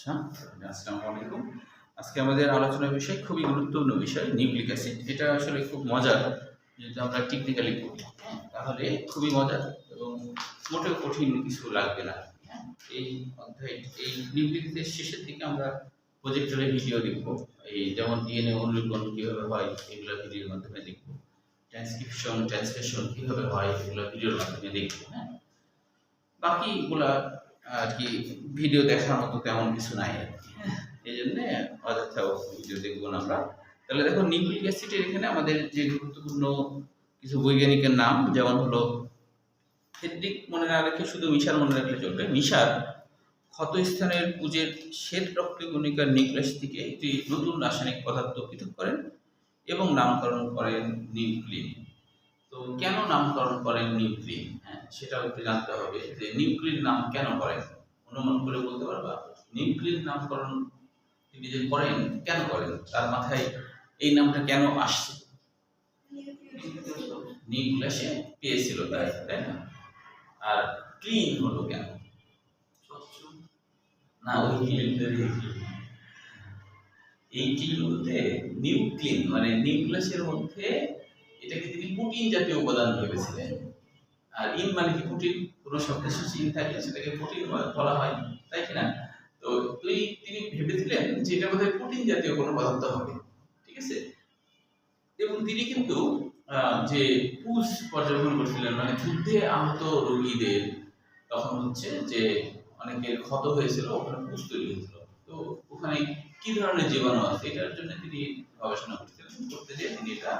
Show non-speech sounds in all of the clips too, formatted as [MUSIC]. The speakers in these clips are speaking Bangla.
আচ্ছা আসসালামু আলাইকুম। আজকে আমাদের আলোচনার বিষয় খুবই গুরুত্বপূর্ণ বিষয় নিউক্লিক অ্যাসিড। এটা আসলে খুব মজার যদি আমরা টেকনিক্যালি হ্যাঁ, তাহলে খুবই মজার এবং মোটেও কঠিন কিছু লাগবে না। এই অধ্যায় এই নিউক্লিক অ্যাসিড শেষের দিকে আমরা প্রজেক্টরে ভিডিও দেখব। এই যেমন ডিএনএ অনুলিপন কীভাবে হয় এগুলো ভিডিওর মাধ্যমে দেখব। ট্রান্সক্রিপশন ট্রান্সলেশন কীভাবে হয় এগুলো ভিডিওর মাধ্যমে দেখব হ্যাঁ। বাকিগুলা আর কি ভিডিও দেখার মতো তেমন কিছু নাই আর কি। হ্যাঁ, এই জন্যে অযথা ভিডিও দেখব না আমরা। তাহলে দেখো নিউক্লিক অ্যাসিডের এখানে আমাদের যে গুরুত্বপূর্ণ কিছু বৈজ্ঞানিকের নাম যেমন হলো ফেডরিক মনে না রেখে শুধু মিশার মনে রাখলে চলবে। মিশার ক্ষতস্থানের পুজের শ্বেত রক্তকণিকার নিউক্লিয়াস থেকে একটি নতুন রাসায়নিক পদার্থ পৃথক করেন এবং নামকরণ করেন নিউক্লিন তো কেন নামকরণ করেন নিউক্লিন? হ্যাঁ সেটাও একটু জানতে হবে যে নিউক্লিন নাম কেন করেন? অনুমান করে বলতে পারবা? নিউক্লিন নামকরণ তিনি যে করেন, কেন করেন? তার মাথায় এই নামটা কেন আসছে? নিউক্লিয়াসে পেয়েছিল তাই তাই না? আর ক্লিন হলো কেন? না, ওই ক্লিন এই ক্লিন বলতে নিউক্লিন মানে নিউক্লিয়াসের মধ্যে এটাকে তিনি প্রোটিন জাতীয় উপাদান ভেবেছিলেন। আর ইন মানে কি প্রোটিন কোনো শব্দের শেষে ইন থাকলে সেটাকে প্রোটিন বলা হয়, তাই কি না? তো তুই তিনি ভেবেছিলেন যে এটা বোধহয় প্রোটিন জাতীয় কোনো পদার্থ হবে, ঠিক আছে? এবং তিনি কিন্তু যে পুষ পর্যবেক্ষণ করছিলেন মানে যুদ্ধে আহত রোগীদের, তখন হচ্ছে যে অনেকের ক্ষত হয়েছিল, ওখানে পুষ তৈরি হয়েছিল। তো ওখানে কি ধরনের জীবাণু আছে এটার জন্য তিনি গবেষণা করছিলেন করতে যেয়ে তিনি এটা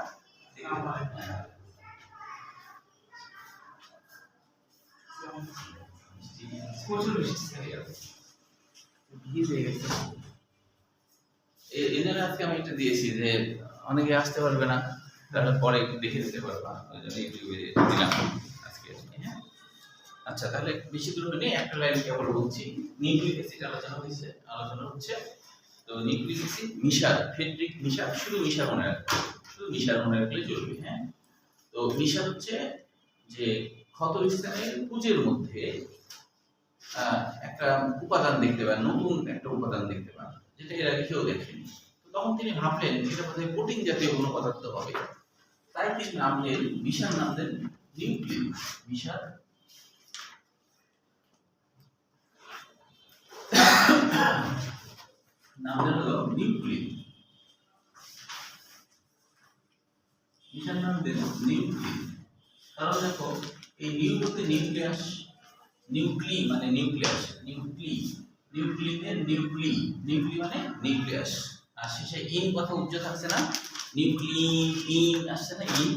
অনেকে আসতে পারবে না, তাহলে পরে দেখে দিতে পারবা হ্যাঁ? আচ্ছা তাহলে বেশি দূর নেই, একটা লাইন কেবল বলছি। নিউক্লিক অ্যাসিড আলোচনা হয়েছে, আলোচনা হচ্ছে। তো nucleic acid Miescher Friedrich Miescher শুধু মিশার মনে রাখবে মিশার মনে রাখলে চলবে হ্যাঁ। তো মিশার হচ্ছে যে ক্ষত স্থানের পুজের মধ্যে একটা উপাদান দেখতে পান, নতুন একটা উপাদান দেখতে পান, যেটা এর আগে কেউ দেখেনি। তখন তিনি ভাবলেন এটা বোধহয় প্রোটিন জাতীয় কোনো পদার্থ হবে। তাই তিনি নাম দেন মিশার নাম দেন নিউক্লিন। মিশার নাম দেন হলো নিউক্লিন। মিশার নাম দেন নিউক্লিন। কারণ দেখো, এই নিউ বলতে নিউক্লিয়াস নিউক্লি মানে নিউক্লিয়াস নিউক্লি নিউক্লিনের নিউক্লি নিউক্লি মানে নিউক্লিয়াস। আর শেষে ইন কথা উচ্চ থাকছে না। নিউক্লি ইন আসছে না, ইন।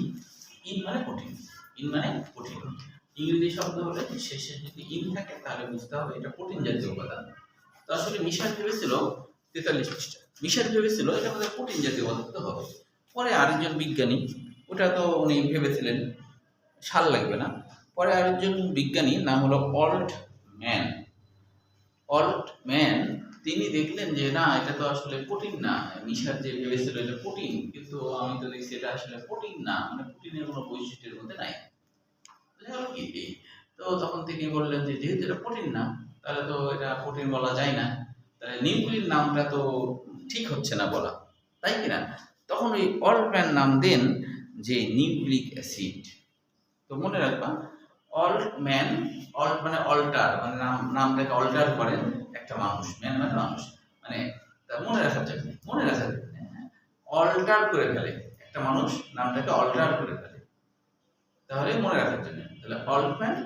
ইন মানে কঠিন। ইন মানে কঠিন। ইংরেজি শব্দ হলে শেষে যদি ইন থাকে, তাহলে বুঝতে হবে এটা কঠিন জাতীয় উপাদান। তো আসলে মিশার ভেবেছিল তেতাল্লিশ মিশার ভেবেছিল এটা আমাদের কঠিন জাতীয় পদার্থ হবে। পরে আরেকজন বিজ্ঞানী ওটা তো উনি ভেবেছিলেন সাল লাগবে না। পরে আরেকজন বিজ্ঞানী, নাম হলো অল্ট ম্যান। অল্ট ম্যান, তিনি দেখলেন যে, না, এটা তো আসলে প্রোটিন না। মিশার যে ভেবেছিল এটা প্রোটিন, কিন্তু আমি তো দেখছি এটা আসলে প্রোটিন না মানে প্রোটিনের কোনো বৈশিষ্ট্যের মধ্যে নাই। তো তখন তিনি বললেন যে, যেহেতু এটা প্রোটিন না, তাহলে তো এটা প্রোটিন বলা যায় না। তাহলে নিউক্লিন নামটা তো ঠিক হচ্ছে না বলা। তাই কিনা তখন ওই অল্ট ম্যান নাম দেন যে নিউক্লিক অ্যাসিড। তো মনে রাখবা, অল্ট ম্যান, অল্ট মানে অল্টার মানে নাম, নামটাকে অল্টার করেন একটা মানুষ, ম্যান মানে মানুষ। মানে মনে রাখার জন্য, মনে রাখার জন্য অল্টার করে ফেলে, একটা মানুষ নামটাকে অল্টার করে ফেলে। তাহলে মনে রাখার জন্য, তাহলে অল্ট ম্যান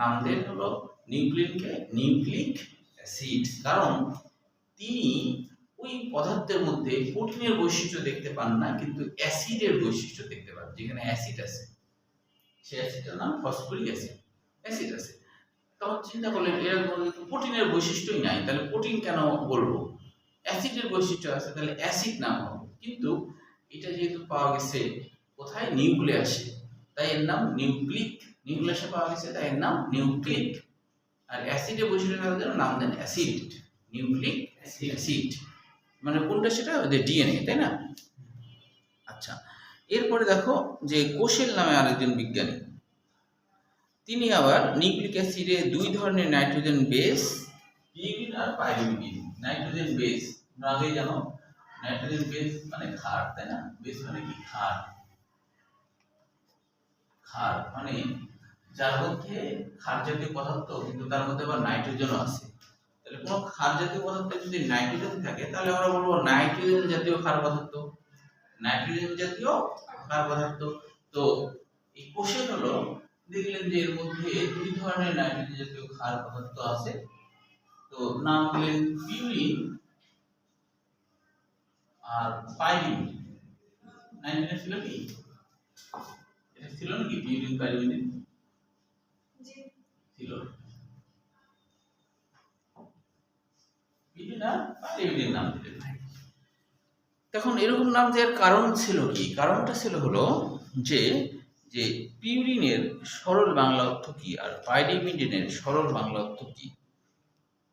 নাম দেন হলো নিউক্লিনকে নিউক্লিক অ্যাসিড। কারণ তিনি ওই পদার্থের মধ্যে প্রোটিনের বৈশিষ্ট্য দেখতে পান না, কিন্তু অ্যাসিডের বৈশিষ্ট্য দেখতে পান, যেখানে অ্যাসিড আছে। সে অ্যাসিডটার নাম ফসফরিক অ্যাসিড। অ্যাসিড আছে। তখন চিন্তা করলেন এর প্রোটিনের বৈশিষ্ট্যই নাই, তাহলে প্রোটিন কেন বলব? অ্যাসিডের বৈশিষ্ট্য আছে, তাহলে অ্যাসিড নাম হবে। কিন্তু এটা যেহেতু পাওয়া গেছে কোথায়? নিউক্লিয়াসে। তাই এর নাম নিউক্লিক। নিউক্লিয়াসে পাওয়া গেছে, তাই এর নাম নিউক্লিক। আর অ্যাসিডের বৈশিষ্ট্য নাম দেন অ্যাসিড। Nucleic acid. মানে কোনটা সেটা? ডিএনএ তাই না? আচ্ছা এরপরে দেখো যে কোশেল নামে আরেকজন বিজ্ঞানী। তিনি আবার নিউক্লিক অ্যাসিডে দুই ধরনের নাইট্রোজেন বেস পিউরিন আর পাইরিমিডিন নাইট্রোজেন বেস আগেই জানো, নাইট্রোজেন বেস মানে ক্ষার, তাই না? বেস মানে কি? ক্ষার। ক্ষার মানে যার মধ্যে ক্ষার জাতীয় পদার্থ, কিন্তু তার মধ্যে আবার নাইট্রোজেনও আছে। তাহলে কোনো ক্ষার জাতীয় পদার্থে যদি নাইট্রোজেন থাকে তাহলে আমরা বলব নাইট্রোজেন জাতীয় ক্ষার পদার্থ। নাইট্রোজেন জাতীয় ক্ষার পদার্থ। তো এই কোষের হলো দেখলেন যে এর মধ্যে দুই ধরনের নাইট্রোজেন জাতীয় ক্ষার পদার্থ আছে। তো নাম দিলেন পিউরিন আর পাইরিন। নাইট্রোজেন ছিল কি? এটা ছিল নাকি পিউরিন পাইরিন? ছিল। আর পাইরিনের নাম দিলেন তখন এরকম নাম দেওয়ার কারণ ছিল কি? কারণটা ছিল হলো যে যে পিউরিনের সরল বাংলা অর্থ কি আর পাইরিমিডিনের সরল বাংলা অর্থ কি?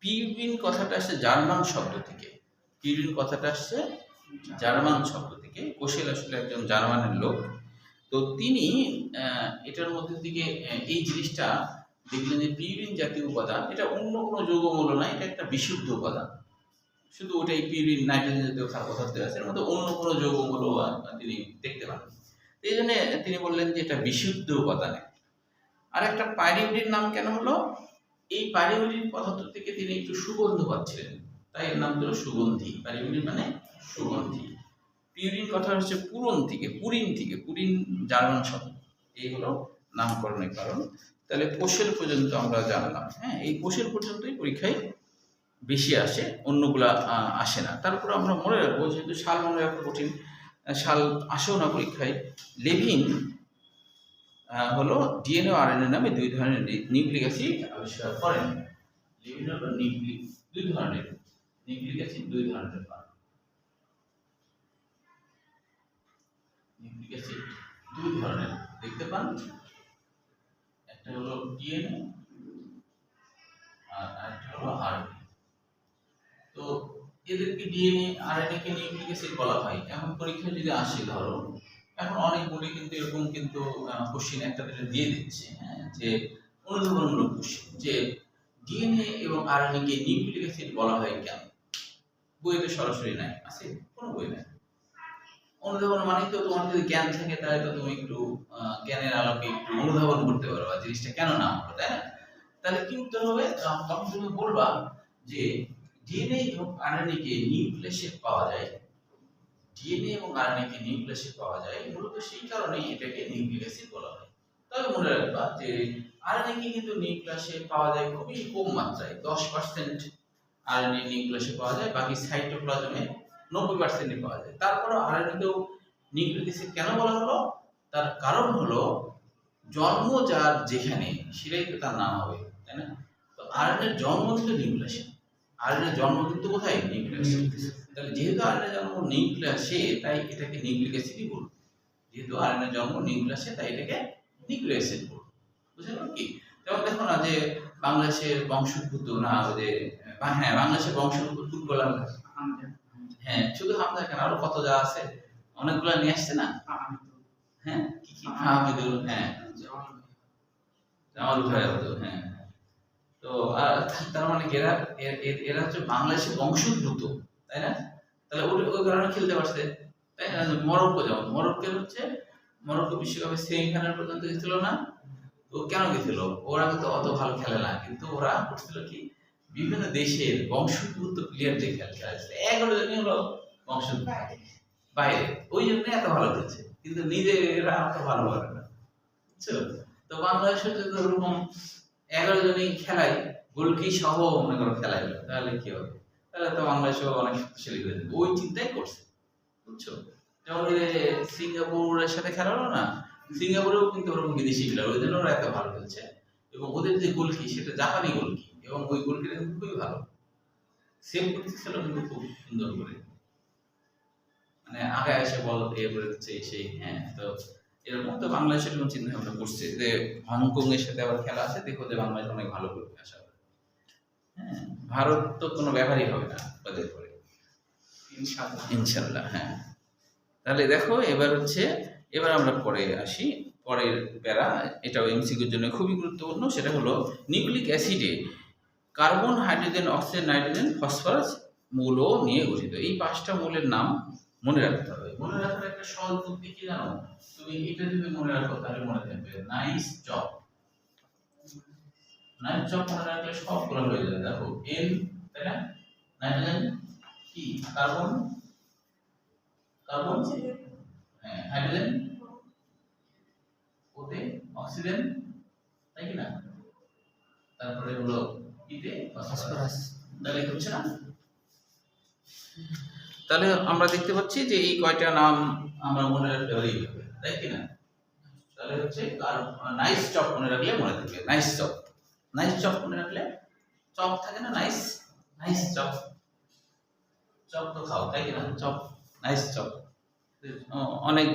পিউরিন কথাটা আসছে জার্মান শব্দ থেকে। পিউরিন কথাটা আসছে জার্মান শব্দ থেকে। কোশেল আসলে একজন জার্মানের লোক। তো তিনি এটার মধ্যে থেকে এই জিনিসটা দেখলেন যে পিউরিন জাতীয় উপাদান, এটা অন্য কোনো যৌগমূল্য নয়, এটা একটা বিশুদ্ধ উপাদান। শুধু ওটাই পিউরিন নাইট্রোজেন জাতীয় ক্ষার পদার্থ আছে এর মধ্যে অন্য কোনো আহ, তিনি দেখতে পান। এই জন্য তিনি বললেন যে এটা বিশুদ্ধ উপাদানে। আর একটা পাইরিমিডিন নাম কেন হলো? এই পাইরিমিডিন পদার্থ থেকে তিনি একটু সুগন্ধ পাচ্ছিলেন। তাই এর নাম হলো সুগন্ধি। পাইরিমিডিন মানে সুগন্ধি। পিউরিন কথা হচ্ছে পুরন থেকে পুরিন থেকে পুরিন জার্মান শব্দ। এই হলো নামকরণের কারণ। তাহলে কোষের পর্যন্ত আমরা জানলাম হ্যাঁ? এই কোষের পর্যন্তই পরীক্ষায় বেশি আসে, অন্যগুলা আসে না। তারপর আমরা মনে রাখব যেহেতু সাল মনে রাখা কঠিন সাল আসেও না পরীক্ষায়। লেভিন হলো ডিএনএ আর এনএ নামে দুই ধরনের নিউক্লিক অ্যাসিড আবিষ্কার করেন। লেভিন হলো নিউক্লিক, দুই ধরনের, নিউক্লিক অ্যাসিড দুই ধরনের পান। নিউক্লিক অ্যাসিড দুই ধরনের, দেখতে পান? একটা হলো ডিএনএ আর আরেকটা হলো আরএনএ তো এদেরকে ডিএনএ আরএনএ কে নিউক্লিক বলা হয়? এখন পরীক্ষা যদি আসে ধরো, এখন অনেকগুলি কিন্তু এরকম কিন্তু কোশ্চিন একটা দুটো দিয়ে দিচ্ছে হ্যাঁ যে অনুধাবনমূলক কোশ্চিন যে ডিএনএ এবং আরএনএ কে নিউক্লিক অ্যাসিড বলা হয় কেন? বইতে সরাসরি নাই, আছে? কোনো বই নাই। অনুধাবন মানে তো তোমার যদি জ্ঞান থাকে, তাহলে তো তুমি একটু জ্ঞানের আলোকে একটু অনুধাবন করতে পারবা জিনিসটা কেন না হলো, তাই না? তাহলে কি উত্তর হবে? তখন তুমি বলবা যে ডিএনএ এবং আরএনএ কে নিউক্লিয়াসে পাওয়া যায় ডিএনএ এবং আরএনএ কে নিউক্লিয়াসে পাওয়া যায়, মূলত সেই কারণেই এটাকে নিউক্লিক অ্যাসিড বলা হয়। তবে মনে রাখবা যে আরএনএ কে কিন্তু নিউক্লিয়াসে পাওয়া যায় খুবই কম মাত্রায়, দশ পার্সেন্ট আরএনএ নিউক্লিয়াসে পাওয়া যায়, বাকি সাইটোপ্লাজমে নব্বই পার্সেন্টই পাওয়া যায়। তারপরও আরএনএকেও নিউক্লিক অ্যাসিড কেন বলা হলো? তার কারণ হলো জন্ম যার যেখানে, সেটাই তো তার নাম হবে, তাই না? তো আরএনএর জন্ম কিন্তু নিউক্লিয়াসে আরএনএর জন্ম কিন্তু কোথায়? নিউক্লিয়াসে। তাহলে যেহেতু আরএনএ জন্ম নিউক্লিয়াসে তাই এটাকে নিউক্লিক অ্যাসিডই বলব যেহেতু আরএনএ জন্ম নিউক্লিয়াসে তাই এটাকে নিউক্লিক অ্যাসিড বলব বুঝলেন কি? যেমন দেখো না যে বাংলাদেশের বংশোদ্ভূত না যে হ্যাঁ বাংলাদেশের বংশোদ্ভূত ফুটবলার হ্যাঁ শুধু হামদা কেন? আরও কত যা আছে। অনেকগুলো নিয়ে আসছে না? হ্যাঁ কি কি? হামিদুল হ্যাঁ। আমার উঠায় হ্যাঁ। তো আর তার মানে এরা এরা হচ্ছে বাংলাদেশের বংশোদ্ভূত তাই না? তাহলে ওই ওই কারণে খেলতে পারছে তাই না? মরক্কো যেমন মরক্কো হচ্ছে মরক্কো বিশ্বকাপে সেমিফাইনাল পর্যন্ত গেছিল না তো কেন গেছিল? ওরা কিন্তু অত ভালো খেলে না কিন্তু ওরা করছিল কি? বিভিন্ন দেশের বংশোদ্ভূত প্লেয়ারদের খেল খেলাচ্ছে এগারো জনই হলো বংশোদ্ভূত। বাইরে। ওই জন্য এত ভালো খেলছে কিন্তু নিজেরা এত ভালো পারে না বুঝছ? তো বাংলাদেশের যদি ওরকম এগারো জনই খেলায় গোলকি সহ মনে করো খেলায় তাহলে কি হবে? তাহলে তো বাংলাদেশও অনেক শক্তিশালী হয়ে যাবে। ওই চিন্তাই করছে, বুঝছ? যেমন সিঙ্গাপুরের সাথে খেলা হলো না, সিঙ্গাপুরেও কিন্তু ওরকম বিদেশি প্লেয়ার ওই জন্য ওরা এত ভালো খেলছে। এবং ওদের যে গোলকি, সেটা জাপানি গোলকি, এবং ওই গোলকিটা কিন্তু খুবই ভালো। সেভ করতেছিল কিন্তু খুব সুন্দর করে। মানে আগে এসে বল ইয়ে করে সেই হ্যাঁ তো এরকম তো বাংলাদেশের এরকম চিন্তা ভাবনা করছে যে হংকং এর সাথে আবার খেলা আছে দেখো যে বাংলাদেশ অনেক ভালো করবে আশা করি। হ্যাঁ ভারত তো কোনো ব্যাপারই হবে না ওদের পরে ইনশাল্লাহ হ্যাঁ। তাহলে দেখো এবার হচ্ছে এবার আমরা পরে আসি পরের প্যারা এটাও এমসিকিউর জন্য খুবই গুরুত্বপূর্ণ সেটা হলো nucleic অ্যাসিডে carbon hydrogen oxygen nitrogen phosphorus মূলও নিয়ে গঠিত। এই পাঁচটা মূলের নাম মনে রাখতে হবে। মনে রাখার একটা সহজ বুদ্ধি কি জানো? তুমি এটা যদি মনে রাখো তাহলে মনে থাকবে নাইস জব নাইস জব মনে রাখলে সবগুলো হয়ে যাবে দেখো এন তাই না? নাইট্রোজেন কি? কার্বন কার্বন হ্যাঁ হাইড্রোজেন ওতে অক্সিজেন তাই কি না? তারপরে হলো ইতে ফসফরাস তাহলে হচ্ছে না? তাহলে আমরা দেখতে পাচ্ছি যে এই কয়টা নাম আমরা মনে রাখতে পারি, তাই কি না? তাহলে হচ্ছে নাইস চপ মনে রাখলে মনে থাকবে নাইস চপ। নাইস চপ মনে রাখলে চপ থাকে না নাইস নাইস চপ। চপ তো খাও, তাই কি না? Chop nice chop. অনেক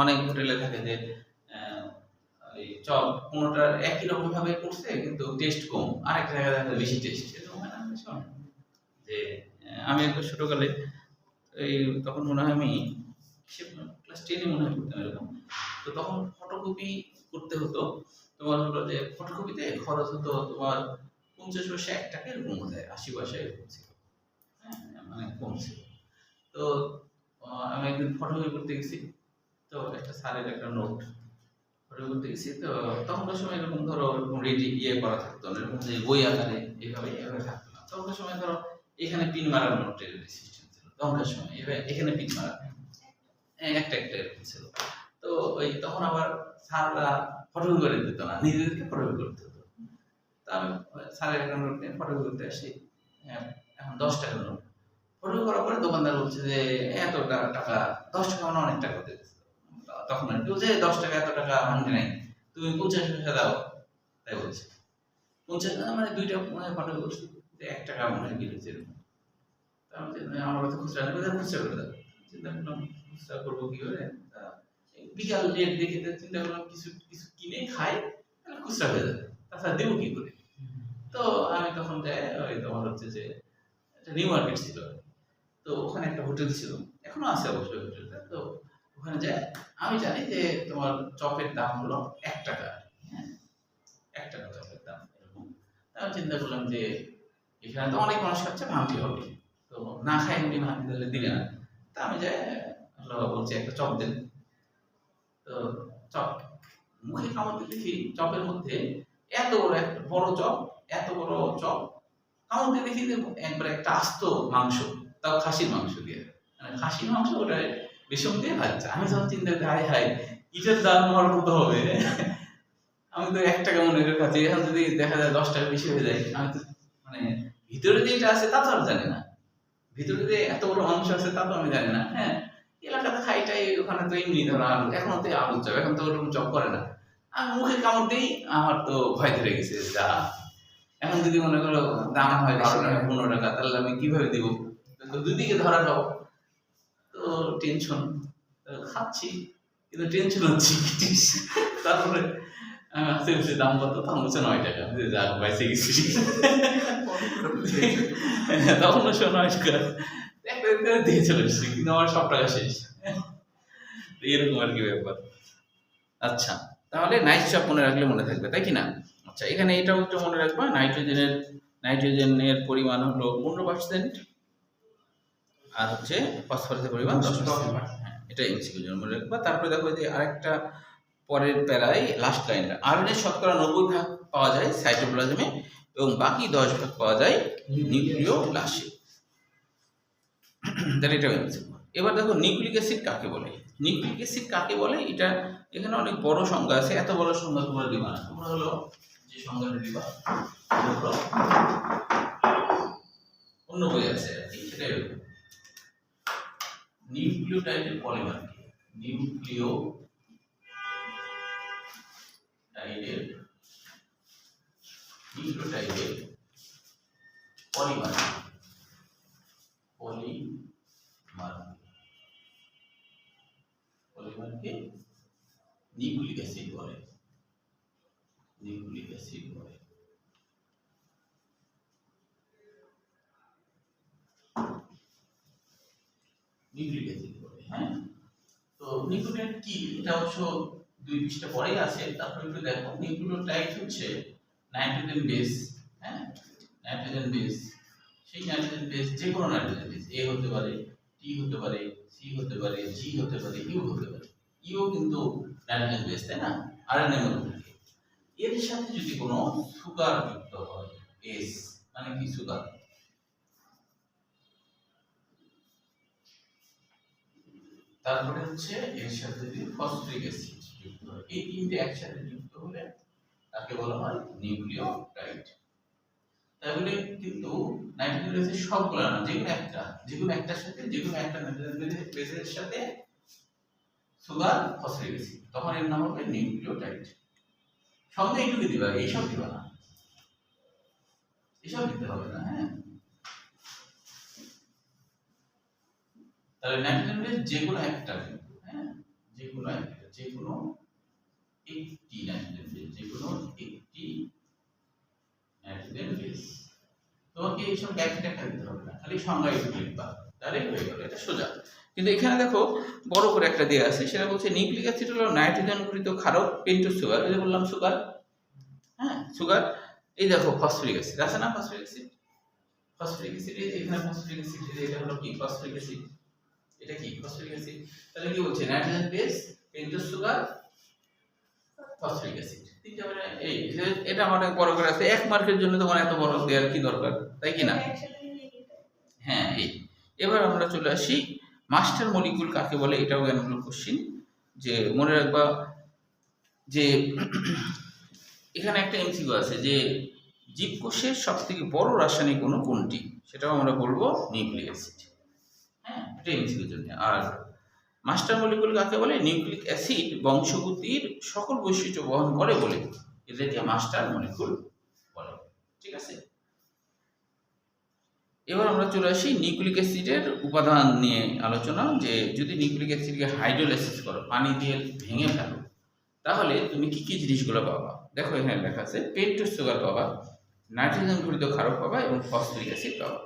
অনেক হোটেলে থাকে যে চপ কোনোটার একই রকম ভাবে করছে, কিন্তু টেস্ট কম। আরেক জায়গায় দেখা বেশি টেস্ট এরকম না যে আমি একবার ছোটকালে এই তখন মনে হয় আমি ক্লাস টেনে মনে হয় করতাম এরকম। তো তখন ফটোকপি করতে হতো। তোমার হলো যে ফটোকপিতে খরচ হতো তোমার পঞ্চাশ পয়সা, এক টাকা এরকম বোধ আশি পয়সা এরকম ছিল। হ্যাঁ মানে কম ছিল। তো আমি একদিন ফটোকপি করতে গেছি। তো একটা স্যারের একটা নোট ফটোকপি করতে গেছি। তো তখনকার সময় এরকম ধরো, এরকম রেডি ইয়ে করা থাকতো না, এরকম যে বই আকারে এভাবে এভাবে থাকতো না। তখনকার সময় ধরো, এখানে পিন মারার সিস্টেম ছিল তখনকার সময়। এখানে পিন মারা। একটা একটা ছিল। তো ওই তখন আবার স্যাররা ফটোকপি করে দিত না, নিজেদেরকে ফটোকপি করতে হতো। তো আমি স্যারের একটা নোট নিয়ে ফটোকপি করতে আসি। এখন দশ টাকার নোট ফটোকপি করার পরে দোকানদার বলছে যে, এত টাকা দশ টাকা মানে অনেক টাকা তখন আর বলছে দশ টাকা, এত টাকা ভাঙতে নাই। তুমি পঞ্চাশ পয়সা দাও। তাই বলছে। পঞ্চাশ টাকা মানে দুইটা মানে ফটোকপি করছি। এক টাকা মনে হয় কিনেছে এরকম আমার কাছে খুচরা কোথায় খুচরা করে দাও চিন্তা করলাম, খুচরা করব কি করে? তা বিকাল রেট দেখে চিন্তা করলাম, কিছু কিছু কিনে খাই, তাহলে খুচরা হয়ে যাবে তাছাড়া দেবো কি করে? তো আমি তখন যাই, ওই তোমার হচ্ছে যে একটা নিউ মার্কেট ছিল। তো ওখানে একটা হোটেল ছিল। এখনও আছে অবশ্যই হোটেলটা। তো ওখানে যাই, আমি জানি যে তোমার চপের দাম হলো এক টাকা। হ্যাঁ? এক টাকা চপের দাম, এরকম। তা আমি চিন্তা করলাম যে, এখানে তো অনেক মানুষ খাচ্ছে ভাঙতে হবে। তো না খাই এমনি ভাঙতে দিলে দিবে না। তা আমি যাই হলো বলছি, একটা চপ দেন। তো চপ, মুখে কামড়তে দেখি চপের মধ্যে এত বড় একটা বড় চপ, এত বড় চপ কামড়তে দেখি যে একবার একটা আস্ত মাংস, তাও খাসির মাংস দিয়ে। মানে খাসির মাংস ওটা বিষম দিয়ে ভাজছে। আমি যখন চিন্তা করি হাই হাই ইটের দাম আমার কত হবে? আমি তো এক টাকা মনে করে খাচ্ছি। এখন যদি দেখা যায় দশ টাকা বেশি হয়ে যায়, আমি তো মানে ভিতরে যে এটা আছে, তা তো আর জানি না। ভিতরে যে এত বড় মাংস আছে তা তো আমি জানি না। হ্যাঁ এলাকাতে খাইটাই ওখানে তো এমনি ধরো আলু এখন তো আলু চপ এখন তো ওরকম চপ করে না। আমি মুখে কামড় দিই আমার তো ভয় ধরে গেছে যা এখন যদি মনে করো দাম হয় বারো টাকা পনেরো টাকা তাহলে আমি কীভাবে দিব? তো দুদিকে ধরা খাও তো টেনশন খাচ্ছি কিন্তু টেনশন হচ্ছে তারপরে আমি আসতে বসে দাম কত? তখন হচ্ছে নয় টাকা। বলি, যাক বাইসে গেছি। তখন হচ্ছে নয় টাকা একটা দিয়ে চলে এসেছি কিন্তু আমার সব টাকা শেষ। এরকম আর কি ব্যাপার। আচ্ছা তাহলে নাইট চপ মনে রাখলে মনে থাকবে তাই কি না? আচ্ছা এখানে এটাও একটু মনে রাখবা নাইট্রোজেনের নাইট্রোজেনের পরিমাণ হলো পনেরো পার্সেন্ট আর হচ্ছে ফসফরাসের পরিমাণ দশ পার্সেন্ট হ্যাঁ এটা এমসিকিউ জন্য মনে রাখবা। তারপরে দেখো যে আরেকটা পরের প্যারায় লাস্ট লাইনটা আরএনএ শতকরা নব্বই ভাগ পাওয়া যায় সাইটোপ্লাজমে এবং বাকি দশ ভাগ পাওয়া যায় নিউক্লিওপ্লাসে তাহলে এটা এবার দেখো নিউক্লিক অ্যাসিড কাকে বলে? নিউক্লিক অ্যাসিড কাকে বলে? এটা এখানে অনেক বড় সংজ্ঞা আছে, এত বড় সংজ্ঞা তোমরা দিবা না। তোমরা হলো যে সংজ্ঞাটা দিবা অন্য বই আছে আর কি নিউক্লিওটাইডের পলিমার নিউক্লিও টাইডের নিউক্লিওটাইডের পলিমার পলিমার পলিমারকে নিউক্লিক অ্যাসিড বলে। নিউক্লিক অ্যাসিড বলে। নিউক্লিক অ্যাসিড বলে হ্যাঁ? তো নিউক্লিওটাইড কি? এটা অবশ্য দুই পৃষ্ঠা পরেই আছে, তারপর একটু দেখো নিউক্লিওটাইড হচ্ছে নাইট্রোজেন বেস হ্যাঁ? নাইট্রোজেন বেস সেই নাইট্রোজেন বেস যে কোনো নাইট্রোজেন বেস এ হতে পারে টি হতে পারে সি হতে পারে জি হতে পারে ইউ হতে পারে ইউ কিন্তু নাইট্রোজেন বেস তাই না? আর এর থাকে। এর সাথে যদি কোনো সুগার যুক্ত হয় এস মানে কি সুগার তারপরে হচ্ছে এর সাথে যদি ফসফরিক অ্যাসিড এই তিনটে একসাথে যুক্ত হলে তাকে বলা হয় নিউক্লিওটাইড। তাহলে কিন্তু নাইট্রোজেন সবগুলো না, যে কোনো একটা, যে কোনো একটার সাথে, যে কোনো একটা নাইট্রোজেন সাথে সুগার ফসফরিক অ্যাসিড তখন এর নাম হবে নিউক্লিওটাইড। সঙ্গে এইটুকু দিবা, এইসব দিবা না। এসব দিতে হবে না হ্যাঁ? তাহলে নাইট্রোজেন বেস যে কোনো একটা হ্যাঁ? যে কোনো একটা, যে কোনো একটি নাইট্রোজেন যে কোনো একটি তোমাকে এইসব ব্যাখ্যা ট্যাখ্যা দিতে হবে না, খালি সংজ্ঞা লিখবা তাহলে হয়ে গেল, এটা সোজা। কিন্তু এখানে দেখো, বড় করে একটা দেওয়া আছে, সেটা বলছে নিউক্লিক অ্যাসিড হলো নাইট্রোজেন ঘটিত ক্ষারক পেন্টোজ সুগার ওই যে বললাম সুগার হ্যাঁ সুগার এই দেখো ফসফরিক অ্যাসিড আছে না ফসফরিক অ্যাসিড ফসফরিক অ্যাসিড এই এখানে ফসফরিক অ্যাসিড এটা হলো কি? ফসফরিক অ্যাসিড এটা কি? ফসফরিক অ্যাসিড তাহলে কি বলছে? Nitrogen base pentose sugar phosphoric acid তিনটা মানে এই যে- এটা অনেক বড় করে আছে এক মার্কের জন্য তোমার এত বড় দেওয়ার কি দরকার? তাই কি না? হ্যাঁ এই। এবার আমরা চলে আসি মাস্টার মলিকুল কাকে বলে? এটাও জ্ঞানমূলক কোশ্চিন যে মনে রাখবা যে [CLEARS THROAT] এখানে একটা এমসিকিউ আছে যে জীবকোষের সব থেকে বড় রাসায়নিক অণু কোনটি? সেটাও আমরা বলব নিউক্লিক অ্যাসিড। হ্যাঁ এটা এমসিকিউর জন্য। আর মাস্টার মলিকুল কাকে বলে? নিউক্লিক অ্যাসিড বংশগতির সকল বৈশিষ্ট্য বহন করে বলে। এদেরকে মাস্টার মলিকুল বলে। ঠিক আছে? এবার আমরা চলে আসি নিউক্লিক অ্যাসিডের উপাদান নিয়ে আলোচনা, যে যদি নিউক্লিক অ্যাসিডকে হাইড্রোলাইসিস করো, পানি দিয়ে ভেঙে ফেলো, তাহলে তুমি কি কি জিনিসগুলো পাবা? দেখো এখানে লেখা আছে পেন্টোজ সুগার পাবা নাইট্রোজেন ঘটিত ক্ষারক পাবা এবং ফসফরিক অ্যাসিড পাবা।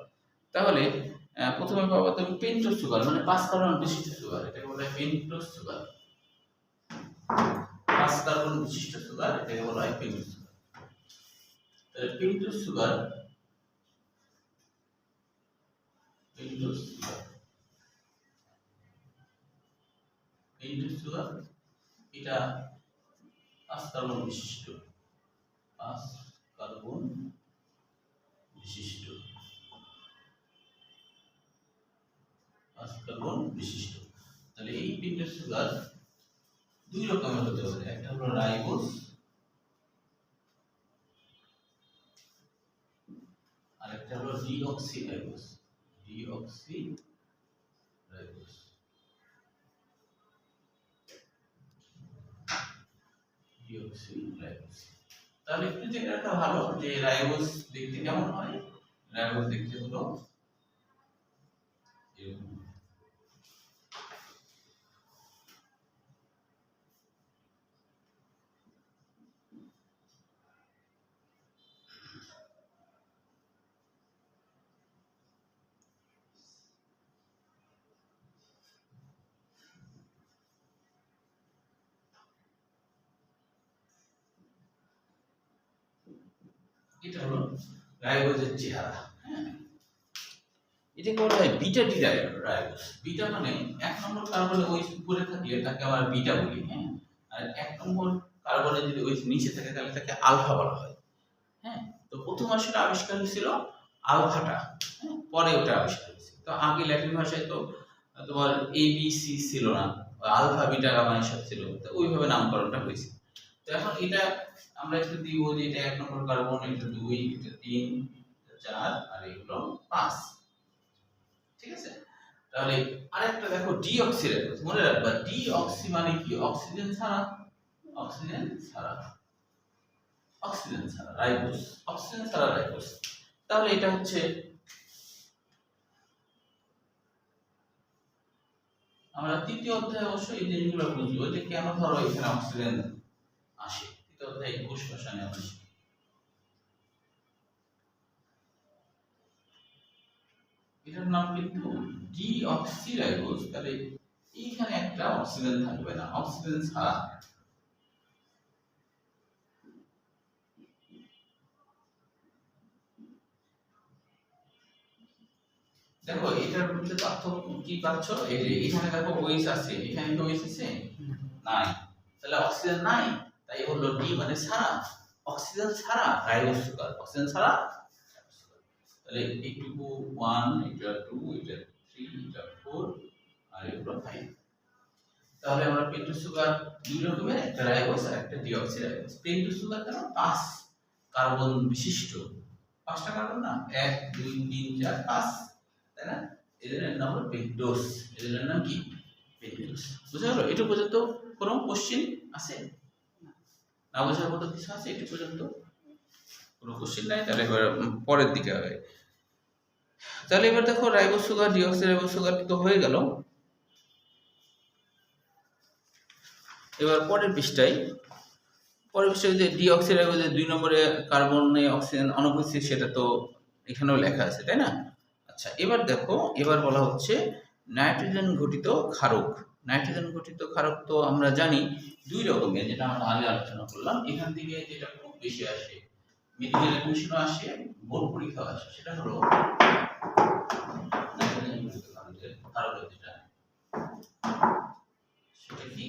তাহলে প্রথমে পাবো তুমি পেন্টোজ সুগার মানে পাঁচ কার্বন বিশিষ্ট সুগার এটাকে বলা হয় পেন্টোজ সুগার পাঁচ কার্বন বিশিষ্ট সুগার এটাকে বলা হয় পেন্টোজ সুগার তাহলে pentose sugar pentose pentose sugar এটা পাঁচ কার্বন বিশিষ্ট পাঁচ কার্বন বিশিষ্ট। কার্বন বিশিষ্ট। তাহলে এই পেন্টোজ সুগার দুই রকমের হতে পারে। একটা হলো রাইবোস আর একটা হলো deoxyribose deoxyribose deoxyribose তাহলে একটু জেনে রাখা ভালো যে রাইবোস দেখতে কেমন হয়। রাইবোস দেখতে হলো এরকম এটা হলো রাইবোজের চেহারা হ্যাঁ? এটাকে বলা হয় বিটা ডি রাইবোজ বিটা মানে এক নম্বর কার্বনে ওই উপরে থাকলে তাকে আবার বিটা বলি হ্যাঁ? আর এক নম্বর কার্বনে যদি ওই নিচে থাকে, তাহলে তাকে আলফা বলা হয় হ্যাঁ? তো প্রথম আসলে আবিষ্কার হয়েছিল আলফাটা হ্যাঁ? পরে ওটা আবিষ্কার হয়েছিল তো আগে ল্যাটিন ভাষায় তো তোমার এ বি সি ছিল না, আলফা, বিটা, গামা এসব ছিল, তো ওইভাবে নামকরণটা হয়েছে। তো এখন এটা আমরা একটু দিব যে এটা এক নম্বর কার্বন এটা দুই, এটা তিন চার, আর এগুলো পাঁচ। ঠিক আছে? তাহলে আরেকটা দেখো ডিঅক্সি রাইবোজ মনে রাখবা ডিঅক্সি মানে কি? অক্সিজেন ছাড়া? অক্সিজেন ছাড়া। অক্সিজেন ছাড়া রাইবোজ অক্সিজেন ছাড়া রাইবোজ তাহলে এটা হচ্ছে আমরা তৃতীয় অধ্যায়ে অবশ্যই এই জিনিসগুলো বুঝব যে কেন ধরো এখানে অক্সিজেন আসে। কোষ রসায়নে আমরা শিখি। এটার নাম কিন্তু ডিঅক্সিরাইবোজ। তাহলে এইখানে একটা অক্সিজেন থাকবে না অক্সিজেন ছাড়া। দেখো এটার মধ্যে পার্থক্য কি পাচ্ছ? এই যে এখানে দেখো ওইস আছে এখানে কি ওইস আছে? নাই। তাহলে অক্সিজেন নাই? তাই হলো ডি মানে ছাড়া অক্সিজেন ছাড়া রাইবোজ সুগার অক্সিজেন ছাড়া তাহলে এইটুকু ওয়ান এটা টু এটা থ্রি এটা ফোর আর এগুলো ফাইভ তাহলে আমরা পেন্টু সুগার দুই রকমের, একটা রাইবোজ আর একটা ডিঅক্সি রাইবোজ পেন্টু সুগার কেন? পাঁচ কার্বন বিশিষ্ট। পাঁচটা কার্বন না? এক, দুই, তিন, চার, পাঁচ। তাই না? এদের নাম হলো পেন্টোস এদের নাম কি? পেন্টোস বুঝা গেল এটু পর্যন্ত কোনো কোশ্চেন আছে? না বোঝার মতো কিছু আছে এটু পর্যন্ত? কোনো কোশ্চেন নাই? তাহলে এবার পরের দিকে হবে তাহলে এবার দেখো ribose sugar deoxyribose sugar তো হয়ে গেল। এবার পরের পৃষ্ঠায় পরের পৃষ্ঠায় যে ডিঅক্সি রাইবোজের দুই নম্বরে কার্বনে অক্সিজেন অনুপস্থিত, সেটা তো এখানেও লেখা আছে, তাই না? আচ্ছা এবার দেখো, এবার বলা হচ্ছে নাইট্রোজেন ঘটিত ক্ষারক। নাইট্রোজেন ঘটিত ক্ষারক তো আমরা জানি দুই রকমের, যেটা আমরা আগে আলোচনা করলাম। এখান থেকে যেটা খুব বেশি আসে মেডিকেল অ্যাডমিশনও আসে বোর্ড পরীক্ষাও আসে, সেটা হলো যেটা। সেটা কি?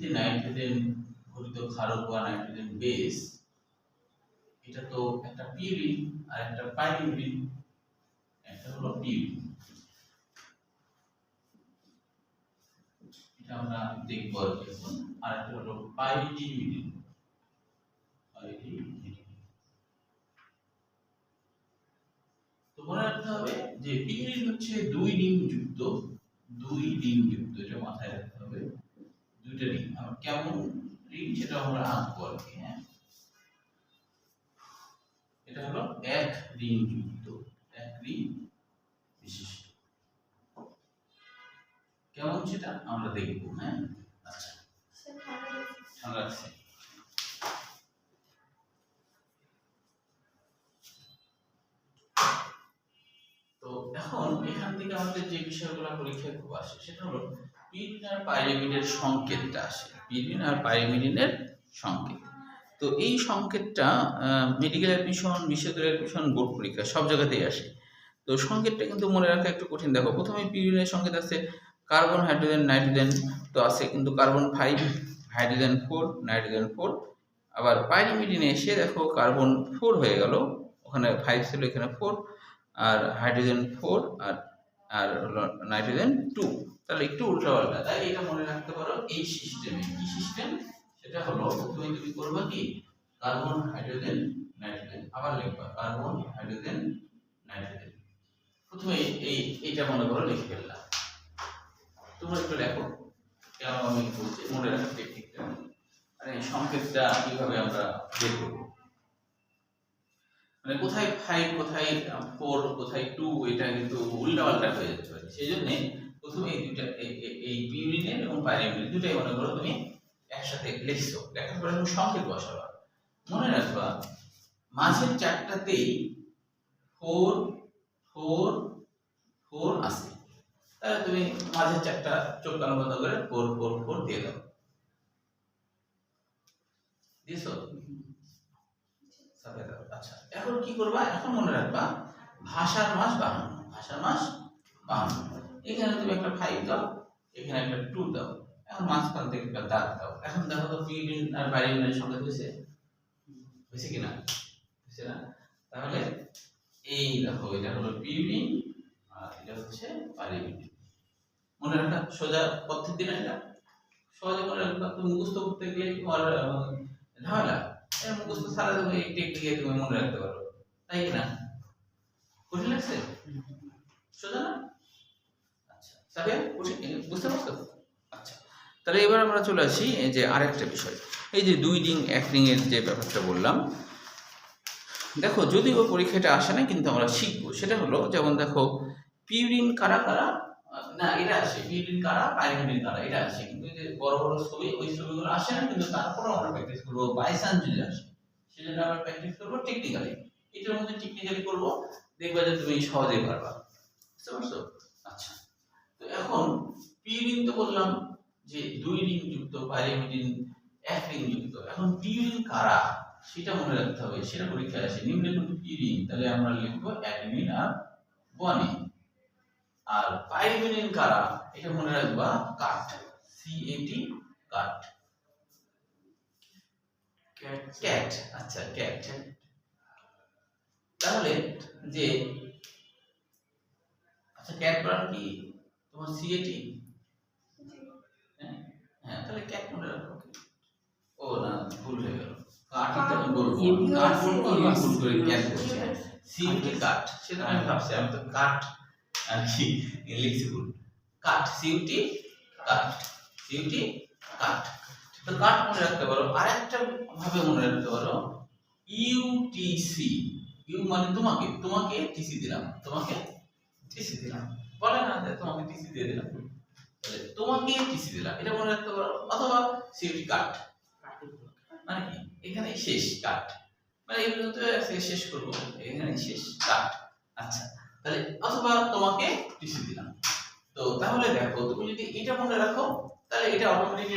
যে নাইট্রোজেন ক্ষারক বা বেস, এটা তো একটা আর একটা পাইরিউরিন একটা হলো পিউরিন। আমরা দেখব আর একটা হলো পাইরিডিমিডিন তো মনে রাখতে হবে যে পিউরিন হচ্ছে দুই ডিম যুক্ত, দুই ডিম যুক্ত, এটা মাথায় রাখতে হবে। দুইটা রিং আর কেমন রিং সেটা আমরা আঁকবো আর কি হ্যাঁ? এটা হলো এক রিং যুক্ত, এক রিং বিশিষ্ট। কেমন সেটা আমরা দেখব হ্যাঁ? আচ্ছা। ঠান্ডা রাখছি তো এখন এখান থেকে আমাদের যে বিষয়গুলো পরীক্ষায় খুব আসে সেটা হলো পিরিন আর সংকেতটা আসে। পিরিন আর পাইরিমিডিনের সংকেত। তো এই সংকেতটা মেডিকেল অ্যাডমিশন বিশ্ববিদ্যালয় অ্যাডমিশন বোর্ড পরীক্ষা সব জায়গাতেই আসে। তো সংকেতটা কিন্তু মনে রাখা একটু কঠিন। দেখো প্রথমে পিরিনের সংকেত আছে কার্বন হাইড্রোজেন নাইট্রোজেন তো আছে কিন্তু carbon five hydrogen four nitrogen four আবার পাইরিমিডিনে এসে দেখো কার্বন ফোর হয়ে গেল, ওখানে ফাইভ ছিল এখানে ফোর আর হাইড্রোজেন ফোর আর আর হলো নাইট্রোজেন টু তাহলে একটু উল্টা পাল্টা। তাই এটা মনে রাখতে পারো, এই সিস্টেমে কি সিস্টেম সেটা হলো তুমি তুমি করবা কি? কার্বন হাইড্রোজেন নাইট্রোজেন আবার লিখবা কার্বন হাইড্রোজেন নাইট্রোজেন প্রথমে এই, এইটা মনে করো, লিখে ফেললাম। তোমরা একটু লেখো, কেন আমি বলছি, মনে রাখার টেকনিকটা মানে কীভাবে আমরা বের করব। মানে কোথায় ফাইভ কোথায় ফোর কোথায় টু এটা কিন্তু হয়ে পারে সেই জন্য প্রথমে এই দুইটা, এই- এবং দুটাই মনে করো তুমি একসাথে লিখছো। পরে তুমি বসাবা। মনে রাখবা, মাঝের চারটাতেই ফোর ফোর ফোর আছে। তুমি মাঝের চারটা চোখ কানো বন্ধ করে ফোর ফোর ফোর দিয়ে দাও। আচ্ছা এখন কি করবা? এখন মনে রাখবা, ভাষার মাস বাহান্ন। ভাষার মাস বাহান্ন। এখানে তুমি একটা ফাইভ দাও, এখানে একটা টু দাও। এখন মাঝখান থেকে একটা দাগ দাও। এখন দেখো তো পিউরিন আর পাইরিনের সঙ্গে হয়েছে? হয়েছে কিনা? হয়েছে না? তাহলে এই দেখো, এটা হলো পিউরিন আর এটা হচ্ছে বাইরে পাইরিন মনে রাখা সোজা পদ্ধতি না? এটা সহজে মনে রাখবা তুমি মুখস্থ করতে গেলে তোমার ঝামেলা? মুখস্থ সারা তুমি এই টেকনিকে তুমি মনে রাখতে পারো। তাই না? কঠিন লাগছে? সোজা না? আচ্ছা কঠিন। বুঝতে পারছ? আচ্ছা তাহলে এবার আমরা চলে আসি যে আরেকটা বিষয়। এই যে দুই রিং, এক রিং এর যে ব্যাপারটা বললাম, দেখো, যদিও পরীক্ষাটা আসে না কিন্তু আমরা শিখব। সেটা হলো, যেমন দেখো, পিউরিন কারা কারা? না, এটা আসে পিউরিন কারা পাইরিমিডিন কারা, এটা আসে। কিন্তু যে বড় বড় ছবি, ওই ছবিগুলো আসে না, কিন্তু তারপরেও আমরা প্র্যাকটিস করব বাই চান্স যদি আসে, সেজন্য আমরা প্র্যাকটিস করব টেকনিক্যালি এটার মধ্যে টেকনিক্যালি করব, দেখবা যে তুমি সহজেই পারবা। বুঝতে পারছ? আচ্ছা। তো এখন পিউরিন তো বললাম যে দুই রিং যুক্ত পাইরিমিডিন এক রিং যুক্ত। এখন পিউরিন কারা, সেটা মনে রাখতে হবে, সেটা পরীক্ষায় আসে। নিম্নে কোনটি পিউরিন তাহলে আমরা লিখব অ্যাডমিন আর গুয়ানিন আর পাইরিমিডিন কারা? এটা মনে রাখবা cut C A T cut cat cat আচ্ছা ক্যাট তাহলে যে আচ্ছা ক্যাট ব্রান্ড কি? তোমার সিএটি হ্যাঁ হ্যাঁ তাহলে ক্যাট মনে রাখো। ও না ভুল হয়ে গেল। কাট তো আমি বলব কাট ভুল করে। ক্যাট বলছি। সিএটি কাট সেটা আমি ভাবছি আমি তো কাট আর কি ভুল কাট সিউটি কাট সিউটি কাট তো কাট মনে রাখতে পারো। আরেকটা ভাবে মনে রাখতে পারো ইউটিসি ইউ মানে তোমাকে তোমাকে টিসি দিলাম, তোমাকে টিসি দিলাম। বলে না যে তোমাকে টিসি দিয়ে দিলাম। তোমাকে টিসি দিলাম। এটা মনে রাখতে পারো। অথবা সিউটি কাট মানে কি? এখানে শেষ কাট মানে এগুলো তো শেষ করব। এখানে শেষ কাট আচ্ছা। তাহলে অথবা তোমাকে টিসি দিলাম। তো তাহলে দেখো, তুমি যদি এটা মনে রাখো, তাহলে এটা অটোমেটিকলি